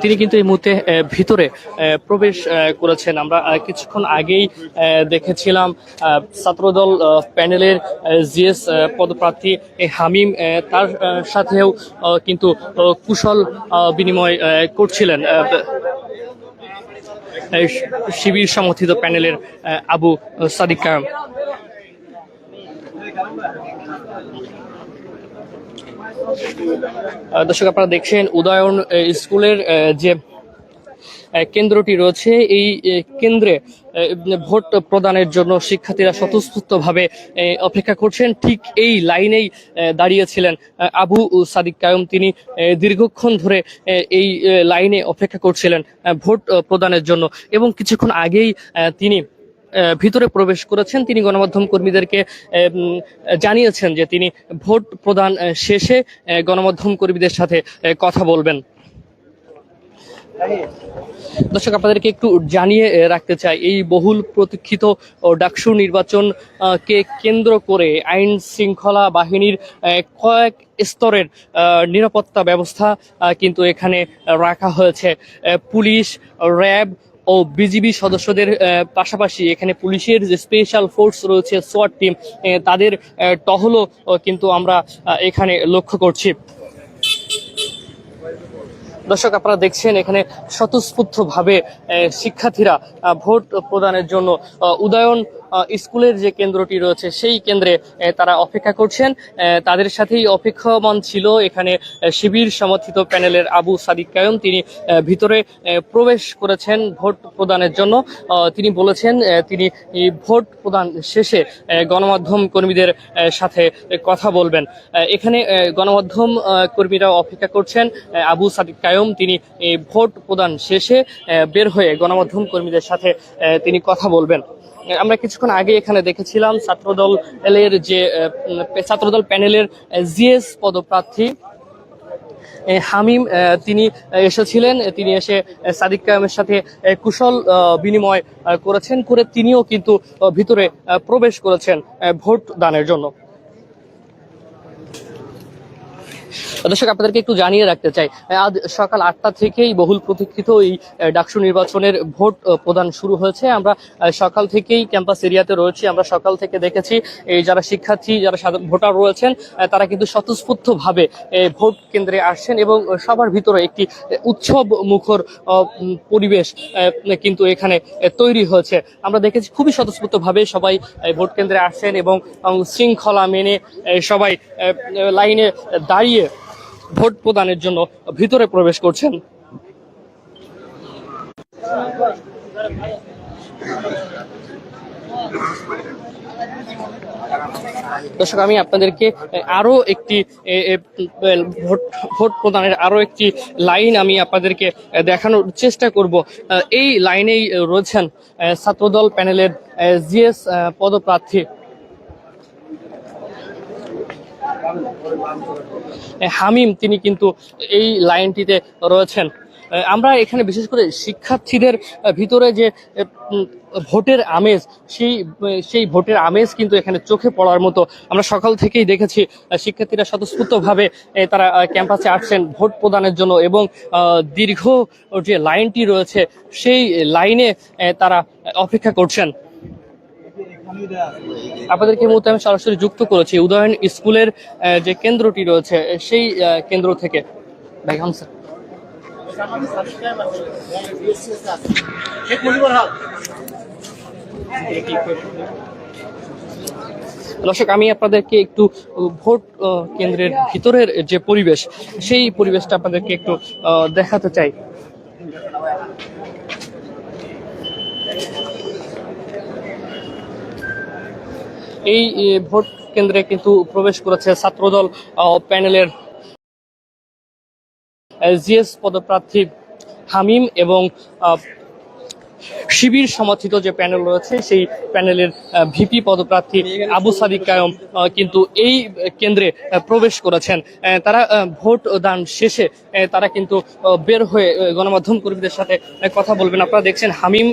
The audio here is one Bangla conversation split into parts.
তিনি কিন্তু এই মুহূর্তে ভিতরে প্রবেশ করেছেন। আমরা কিছুক্ষণ আগেই দেখেছিলাম ছাত্রদল প্যানেলের জিএস পদপ্রার্থী হামিম তার সাথেও কিন্তু কুশল বিনিময় করছিলেন। শিবির সমর্থিত প্যানেলের আবু সাদিক দর্শক আপনারা দেখছেন উদয়ন স্কুলের যে কেন্দ্রটি রয়েছে। এই কেন্দ্রে ভোট প্রদানের জন্য শিক্ষার্থীরা স্বতঃস্ফূর্তভাবে অপেক্ষা করছেন। ঠিক এই লাইনেই দাঁড়িয়েছিলেন আবু সাদিক কায়ুম। তিনি দীর্ঘক্ষণ ধরে এই লাইনে অপেক্ষা করছিলেন ভোট প্রদানের জন্য। এবং কিছুক্ষণ আগেই তিনি ভিতরে প্রবেশ করেছেন। তিনি গণমাধ্যম কর্মীদেরকে জানিয়েছেন যে তিনি ভোট প্রদান শেষে গণমাধ্যম কর্মীদের সাথে কথা বলবেন। দর্শক, আপনাদেরকে একটু জানিয়ে রাখতে চাই, এই বহুল প্রতীক্ষিত ডাকসু নির্বাচন কে কেন্দ্র করে আইন শৃঙ্খলা বাহিনীর কয়েক স্তরের নিরাপত্তা ব্যবস্থা কিন্তু এখানে রাখা হয়েছে। পুলিশ, র্যাব ও বিজিবি সদস্যদের পাশাপাশি এখানে পুলিশের যে স্পেশাল ফোর্স রয়েছে সোয়াট টিম তাদের টহলও কিন্তু আমরা এখানে লক্ষ্য করছি। দর্শক আপনারা দেখছেন এখানে স্বতঃস্ফূর্তভাবে ভাবে শিক্ষার্থীরা ভোট প্রদানের জন্য উদয়ন স্কুলের যে কেন্দ্রটি রয়েছে, সেই কেন্দ্রে তারা অপেক্ষা করছেন। তাদের সাথেই অপেক্ষমান ছিল এখানে শিবির সমর্থিত প্যানেলের আবু সাদিক কায়ম। তিনি ভিতরে প্রবেশ করেছেন ভোট প্রদানের জন্য। তিনি বলেছেন তিনি ভোট প্রদান শেষে গণমাধ্যম কর্মীদের সাথে কথা বলবেন। এখানে গণমাধ্যম কর্মীরা অপেক্ষা করছেন। আবু সাদিক কায়ম, তিনি ভোট প্রদান শেষে বের হয়ে গণমাধ্যম কর্মীদের সাথে তিনি কথা বলবেন। আমরা কিছুক্ষণ আগে এখানে দেখেছিলাম ছাত্রদল এর যে ছাত্রদল প্যানেলের জিএস পদপ্রার্থী হামিম তিনি এসেছিলেন। তিনি এসে সাদিক কায়ামের সাথে কুশল বিনিময় করেছেন। করে তিনিও কিন্তু ভিতরে প্রবেশ করেছেন ভোট দানের জন্য। দর্শক, আপনাদেরকে একটু জানিয়ে রাখতে চাই, আজ সকাল আটটা থেকেই বহুল প্রতীক্ষিত এই ডাকসু নির্বাচনের ভোট প্রদান শুরু হয়েছে। আমরা সকাল থেকেই ক্যাম্পাস এরিয়াতে রয়েছি। আমরা সকাল থেকে দেখেছি, এই যারা শিক্ষার্থী, যারা ভোটার রয়েছেন তারা কিন্তু স্বতঃস্ফূর্তভাবে ভোট কেন্দ্রে আসছেন এবং সবার ভিতরে একটি উৎসব মুখর পরিবেশ কিন্তু এখানে তৈরি হয়েছে। আমরা দেখেছি খুবই স্বতঃস্ফূর্তভাবে সবাই ভোট কেন্দ্রে আসছেন এবং শৃঙ্খলা মেনে সবাই লাইনে দাঁড়িয়ে ভোট প্রদানের জন্য ভিতরে প্রবেশ করছেন। দর্শক, আমি আপনাদেরকে আরও একটি ভোট ভোট প্রদানের আরও একটি লাইন আমি আপনাদেরকে দেখানোর চেষ্টা করব। এই লাইনেই রয়েছেন ছাত্রদল প্যানেলের জিএস পদপ্রার্থী। হামিম তিনি কিন্তু এই লাইনটিতে রয়েছেন। আমরা এখানে বিশেষ করে শিক্ষার্থীদের ভিতরে যে ভোটের আমেজ, সেই সেই ভোটের আমেজ কিন্তু এখানে চোখে পড়ার মতো। আমরা সকাল থেকেই দেখেছি শিক্ষার্থীরা স্বতঃস্ফূর্তভাবে তারা ক্যাম্পাসে আসছেন ভোট প্রদানের জন্য এবং দীর্ঘ যে লাইনটি রয়েছে, সেই লাইনে তারা অপেক্ষা করছেন। আপনাদেরকে মুহূর্তে আমি সরাসরি যুক্ত করেছি। উদয়ন স্কুলের যে কেন্দ্রটি রয়েছে, সেই কেন্দ্র থেকে। হামসা দর্শক, আমি আপনাদেরকে একটু ভোট কেন্দ্রের ভিতরের যে পরিবেশ, সেই পরিবেশটা আপনাদেরকে একটু দেখাতে চাই। এই ভোট কেন্দ্রে কিন্তু প্রবেশ করেছে ছাত্রদল প্যানেলের জিএস পদপ্রার্থী হামিম এবং শিবির সমর্থিত যে প্যানেল রয়েছে, সেই প্যানেলের ভিপি পদপ্রার্থী আবু সাদিক কায়ম কিন্তু এই কেন্দ্রে প্রবেশ করেছেন। তারা ভোট দান শেষে তারা কিন্তু বের হয়ে গণমাধ্যম কর্মীদের সাথে কথা বলবেন। আপনারা দেখছেন হামিম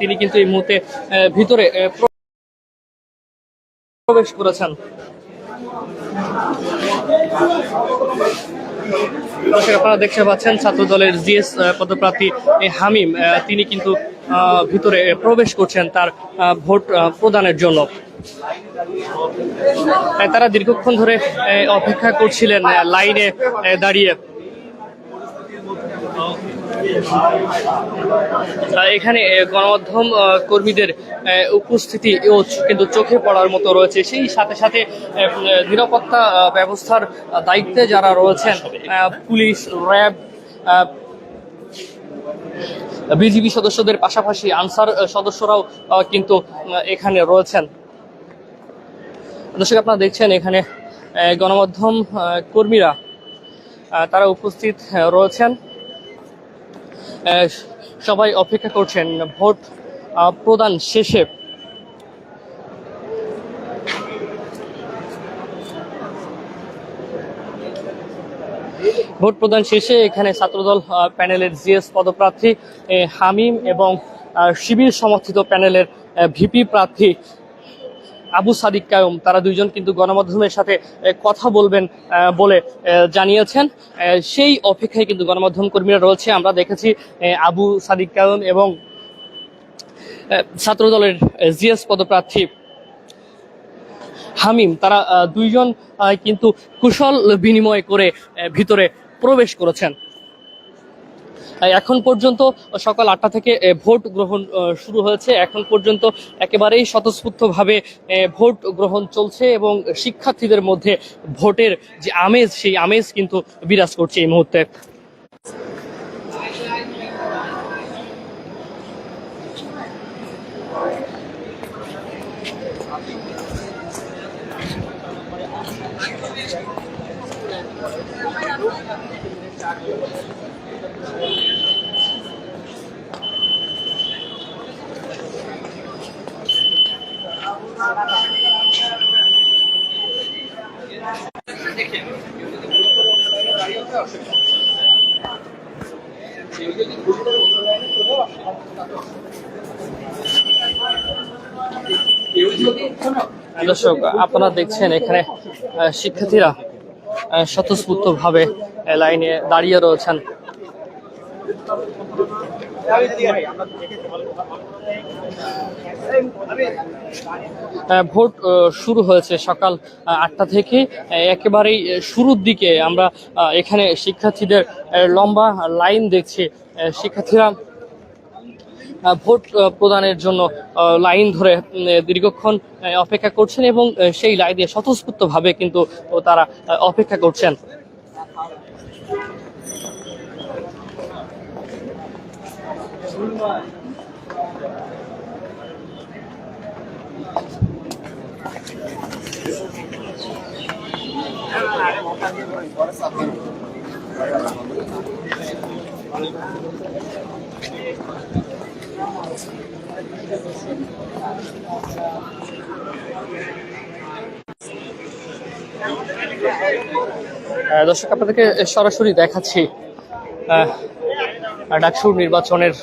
তিনি কিন্তু এই মুহূর্তে ভিতরে প্রবেশ করেছেন। আপনারা দেখতে পাচ্ছেন ছাত্র দলের জিএস পদপ্রার্থী হামিম তিনি কিন্তু ভিতরে প্রবেশ করছেন তার ভোট প্রদানের জন্য। তারা দীর্ঘক্ষণ ধরে অপেক্ষা করছিলেন লাইনে দাঁড়িয়ে। এখানে গণমাধ্যম কর্মীদের উপস্থিতি ও কিন্তু চোখে পড়ার মতো রয়েছে। সেই সাথে সাথে নিরাপত্তা ব্যবস্থার দায়িত্বে যারা রয়েছেন পুলিশ, র্যাব বিজিবি সদস্যদের পাশাপাশি আনসার সদস্যরাও কিন্তু এখানে রয়েছেন। দর্শক, আপনারা দেখছেন এখানে গণমাধ্যম কর্মীরা তারা উপস্থিত রয়েছেন। সবাই অপেক্ষা করছেন ভোট প্রদান শেষে। ভোট প্রদান শেষে এখানে ছাত্রদল প্যানেলের জিএস পদপ্রার্থী হামিম এবং শিবির সমর্থিত প্যানেলের ভিপি প্রার্থী আবু সাদিক কায়ুম, তারা দুইজন কিন্তু গণমাধ্যমের সাথে কথা বলবেন বলে জানিয়েছেন। সেই অপেক্ষায় কিন্তু গণমাধ্যম কর্মীরা রয়েছে। আমরা দেখেছি আবু সাদিক কায়ুম এবং ছাত্রদলের জিএস পদপ্রার্থী হামিম, তারা দুইজন কিন্তু কুশল বিনিময় করে ভিতরে প্রবেশ করেছেন। এখন পর্যন্ত সকাল আটটা থেকে ভোট গ্রহণ শুরু হয়েছে। এখন পর্যন্ত একেবারেই স্বতঃস্ফূর্তভাবে ভোট গ্রহণ চলছে এবং শিক্ষার্থীদের মধ্যে ভোটের যে আমেজ, সেই আমেজ কিন্তু বিরাজ করছে এই মুহূর্তে। দর্শক আপনারা দেখছেন এখানে শিক্ষার্থীরা স্বতঃস্ফূর্তভাবে লাইনে দাঁড়িয়ে রয়েছেন। ভোট শুরু হয়েছে সকাল আটটা থেকে। একেবারেই শুরুর দিকে আমরা এখানে শিক্ষার্থীদের লম্বা লাইন দেখছি। শিক্ষার্থীরা ভোট প্রদানের জন্য লাইন ধরে দীর্ঘক্ষণ অপেক্ষা করছেন এবং সেই লাইনে স্বতঃস্ফূর্তভাবে কিন্তু তারা অপেক্ষা করছেন। দর্শক আপনাদেরকে সরাসরি দেখাচ্ছি ডাকসুর নির্বাচনের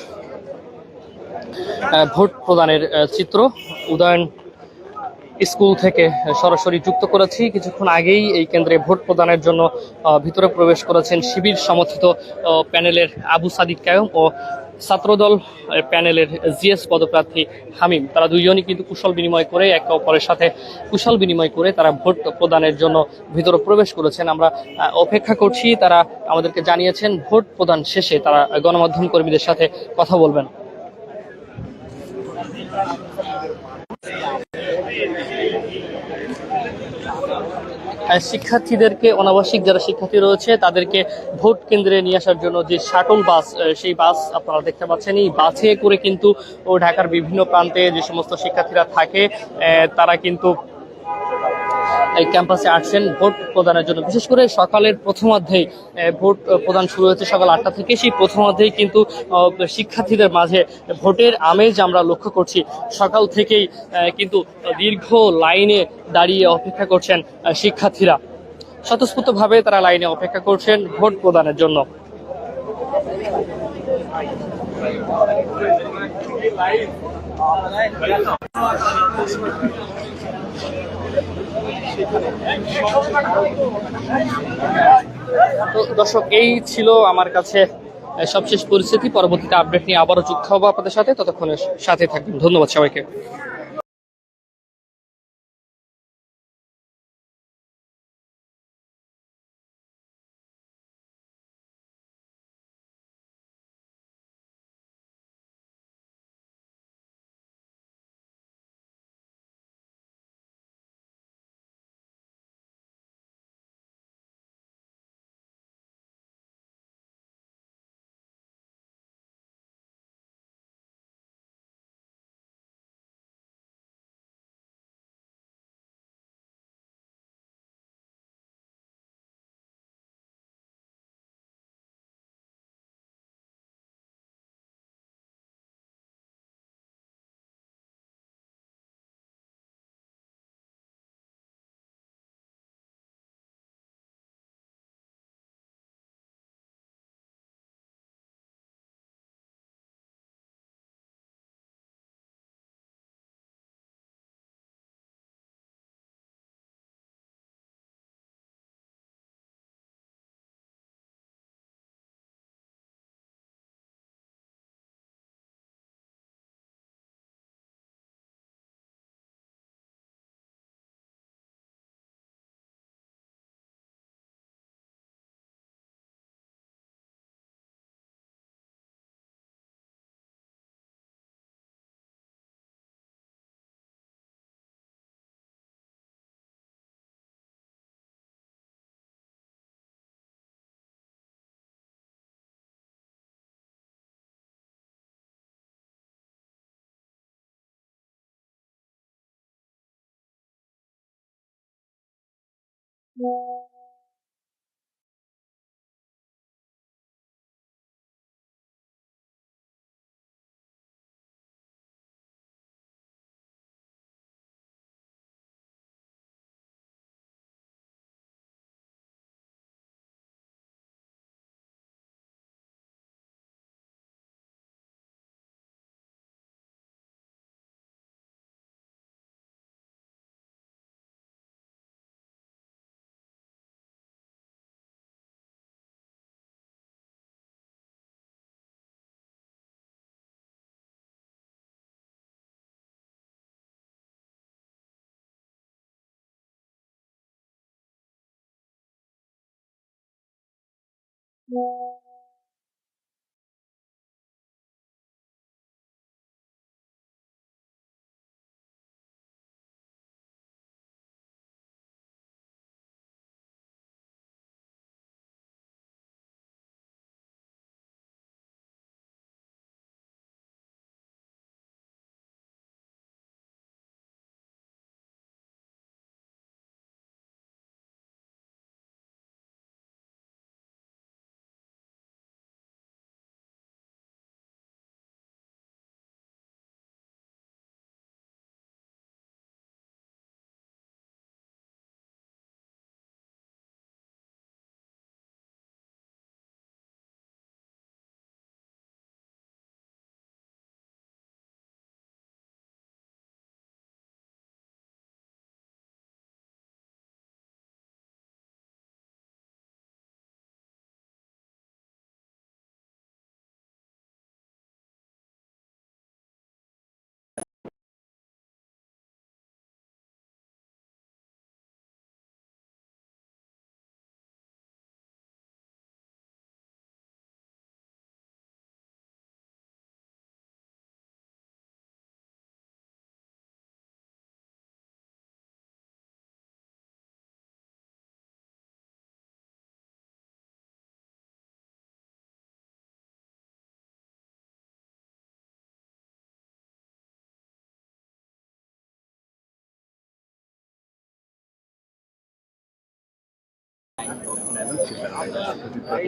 ভোট প্রদানের চিত্র উদয়ন স্কুল থেকে সরাসরি যুক্ত করেছি। কিছুক্ষণ আগেই এই কেন্দ্রে ভোট প্রদানের জন্য ভিতরে প্রবেশ করেছেন শিবির সমর্থিত প্যানেলের আবু সাদিক কায়ম ও ছাত্রদল প্যানেলের জিএস পদপ্রার্থী হামিম। তারা দুইজনই কিন্তু কুশল বিনিময় করে, একে অপরের সাথে কুশল বিনিময় করে তারা ভোট প্রদানের জন্য ভিতরে প্রবেশ করেছেন। আমরা অপেক্ষা করছি, তারা আমাদেরকে জানিয়েছেন, ভোট প্রদান শেষে তারা গণমাধ্যম কর্মীদের সাথে কথা বলবেন। শিক্ষার্থীদেরকে, অনাবাসিক যারা শিক্ষার্থী রয়েছে, তাদেরকে ভোট কেন্দ্রে নিয়ে আসার জন্য যে শাটল বাস সেই বাস আপনারা দেখতে পাচ্ছেন। এই বাসে করে কিন্তু ঢাকার বিভিন্ন প্রান্তে যে সমস্ত শিক্ষার্থীরা থাকে তারা কিন্তু এই ক্যাম্পাসে আসছেন ভোট প্রদানের জন্য। বিশেষ করে সকালের প্রথমার্ধেই আহ, ভোট প্রদান শুরু হয়েছে সকাল আটটা থেকে। সেই প্রথমার্ধেই কিন্তু শিক্ষার্থীদের মাঝে ভোটের আমেজ আমরা লক্ষ্য করছি। সকাল থেকেই কিন্তু দীর্ঘ লাইনে দাঁড়িয়ে অপেক্ষা করছেন শিক্ষার্থীরা। স্বতঃস্ফূর্তভাবে তারা লাইনে অপেক্ষা করছেন ভোট প্রদানের জন্য। তো দর্শক, এই ছিল আমার কাছে সবশেষ পরিস্থিতি। পরবর্তীতে আপডেট নিয়ে আবারও যুক্ত হব আপনাদের সাথে। ততক্ষণের সাথে থাকবেন। ধন্যবাদ সবাইকে। you. Thank you.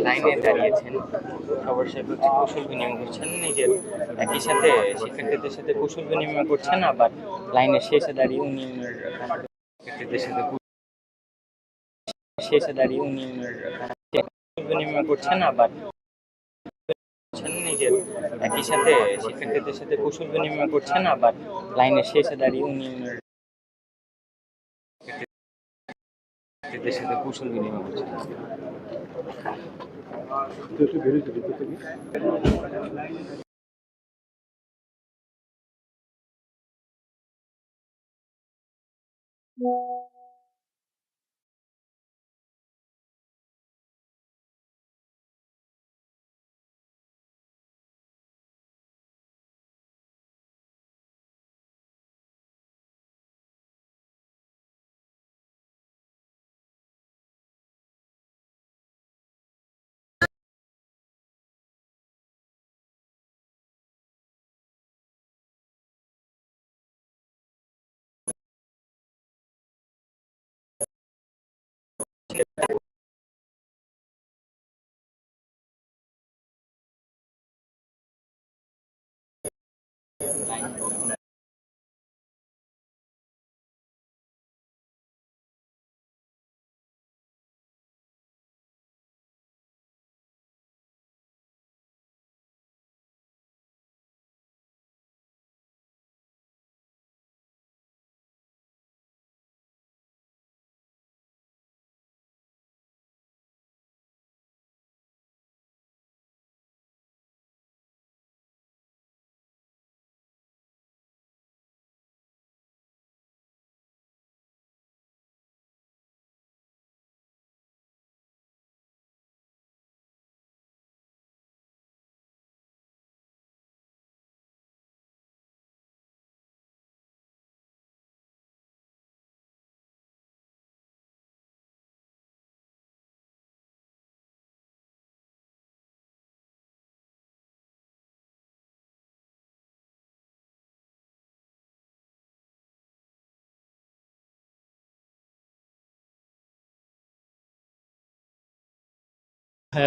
লাইনে দাঁড়িয়েছেন সবার সাথে কুশল বিনিময় করছেন। নিজের একই সাথে শিক্ষার্থীদের সাথে কুশল বিনিময় করছেন, আবার লাইনের শেষে দাঁড়িয়ে উনি উনার শিক্ষার্থীদের সাথে শেষে দাঁড়িয়ে উনি উনার কুশল বিনিময় করছেন, আবার নিজের একই সাথে শিক্ষার্থীদের সাথে কুশল বিনিময় করছেন, আবার লাইনের শেষে দাঁড়িয়ে শিক্ষার্থীদের সাথে কৌশল বিনিময় 그때도 매니저 밑에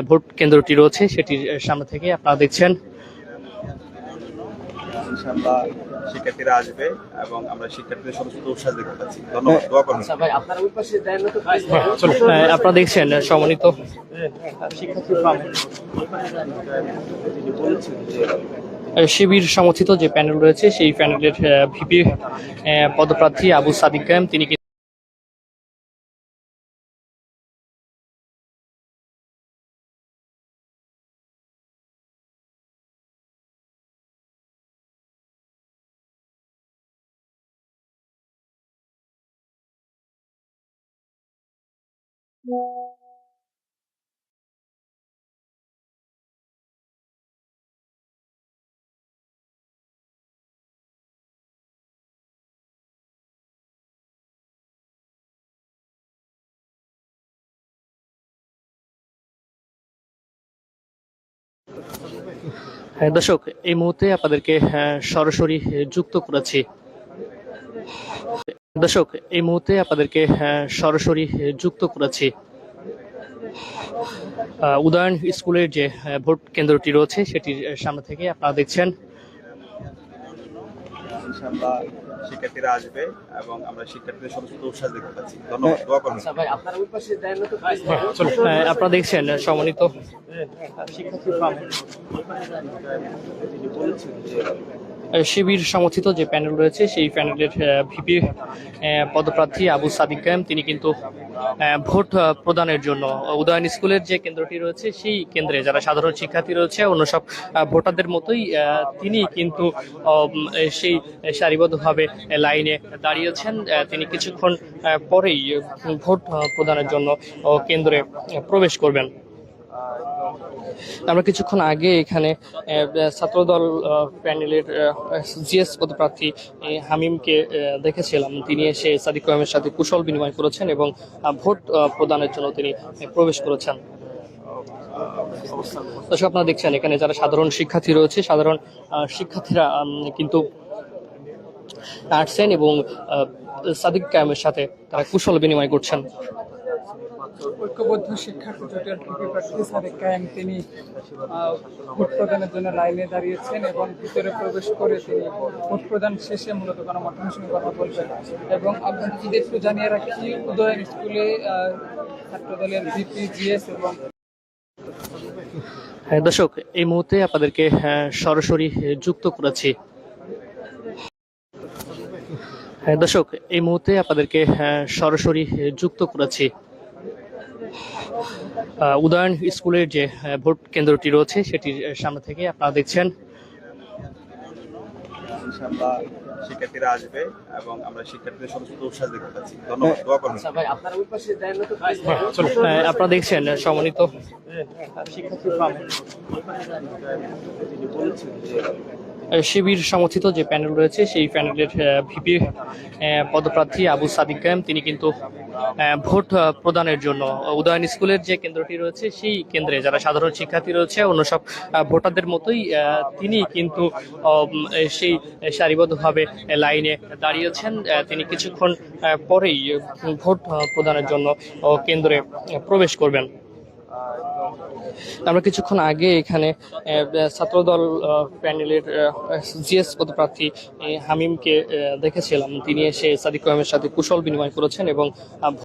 ভোট কেন্দ্রটি রয়েছে সেটির সামনে থেকে আপনারা দেখছেন। ইনশাআল্লাহ শিক্ষার্থীরা আসবে এবং আমরা শিক্ষার্থীদের সমস্ত উৎসাহ দেখতে পাচ্ছি। ধন্যবাদ দোয়া করুন আপনারা দেখছেন আহ, শিবির সমর্থিত যে প্যানেল রয়েছে সেই প্যানেলের ভিপি পদপ্রার্থী আবু সাদিক তিনি দর্শক এই মুহূর্তে আপনাদেরকে আহ, সরাসরি যুক্ত করেছি। দর্শক এই মুহূর্তে আপনাদেরকে সরাসরি যুক্ত করেছি উদয়ন স্কুলের যে ভোট কেন্দ্রটি রয়েছে সেটির সামনে থেকে আপনারা দেখছেন। ইনশাআল্লাহ শিক্ষার্থীরা আসবে এবং আমরা শিক্ষার্থীদের সমস্ত উৎসাহ দেখতে পাচ্ছি। ধন্যবাদ দোয়া করুন আপনারা দেখছেন আহ, সম্মানিত। শিক্ষার্থী শিবির সমর্থিত যে প্যানেল রয়েছে, সেই প্যানেলের ভিপি পদপ্রার্থী আবু সাদিক কায়েম। তিনি কিন্তু ভোট প্রদানের জন্য উদয়ন স্কুলের যে কেন্দ্রটি রয়েছে, সেই কেন্দ্রে যারা সাধারণ শিক্ষার্থী রয়েছে অন্য সব ভোটারদের মতোই তিনি কিন্তু সেই সারিবদ্ধভাবে লাইনে দাঁড়িয়েছেন। তিনি কিছুক্ষণ পরেই ভোট প্রদানের জন্য কেন্দ্রে প্রবেশ করবেন। আমরা কিছুক্ষণ আগে এখানে ছাত্রদল প্যানেলের জিএস পদপ্রার্থী হামিমকে দেখেছিলাম। তিনি এসে সাদিক কায়েমের সাথে কুশল বিনিময় করেছেন এবং ভোট প্রদানের জন্য তিনি প্রবেশ করেছেন। দর্শক, আপনারা দেখছেন, এখানে যারা সাধারণ শিক্ষার্থী রয়েছে, সাধারণ শিক্ষার্থীরা কিন্তু আসছেন এবং সাদিক কায়েমের সাথে তারা কুশল বিনিময় করছেন। ঐক্যবদ্ধ শিক্ষার্থী জোটের প্রার্থী সাদেক কায়েম তিনি ভোট প্রদানের জন্য লাইনে দাঁড়িয়েছেন এবং ভিতরে প্রবেশ করে তিনি ভোট প্রদান শেষে মূলত গণমাধ্যমের সঙ্গে কথা বলবেন। এবং আপনাদের যদি একটু জানিয়ে রাখি উদয়ন স্কুলে ছাত্রদলের ভিপি জিএস এবং হ্যাঁ, দর্শক এই মুহূর্তে আপনাদেরকে আহ, সরাসরি যুক্ত করেছি। হ্যাঁ, দর্শক এই মুহূর্তে আপনাদেরকে সরাসরি যুক্ত করেছি। উদয়ন স্কুলের যে ভোট কেন্দ্রটি রয়েছে সেটির সামনে থেকে আপনারা দেখছেন। ইনশাআল্লাহ শিক্ষার্থীরা আসবে এবং আমরা শিক্ষার্থীদের সমস্ত উচ্ছ্বাস দেখতে পাচ্ছি। ধন্যবাদ দোয়া করবেন। আপনারা দেখছেন সম্মানিত আহ, শিবির সমর্থিত যে প্যানেল রয়েছে, সেই প্যানেলের ভিপি পদপ্রার্থী আবু সাদিক কায়েম। তিনি কিন্তু ভোট প্রদানের জন্য উদয়ন স্কুলের যে কেন্দ্রটি রয়েছে, সেই কেন্দ্রে যারা সাধারণ শিক্ষার্থী রয়েছে, অন্য সব ভোটারদের মতোই তিনি কিন্তু সেই সারিবদ্ধভাবে লাইনে দাঁড়িয়েছেন। তিনি কিছুক্ষণ পরেই ভোট প্রদানের জন্য কেন্দ্রে প্রবেশ করবেন। আমরা কিছুক্ষণ আগে এখানে ছাত্রদল প্যানেলের জিএস পদপ্রার্থী হামিমকে দেখেছিলাম। তিনি এসে সাদিক রহমের সাথে কুশল বিনিময় করেছেন এবং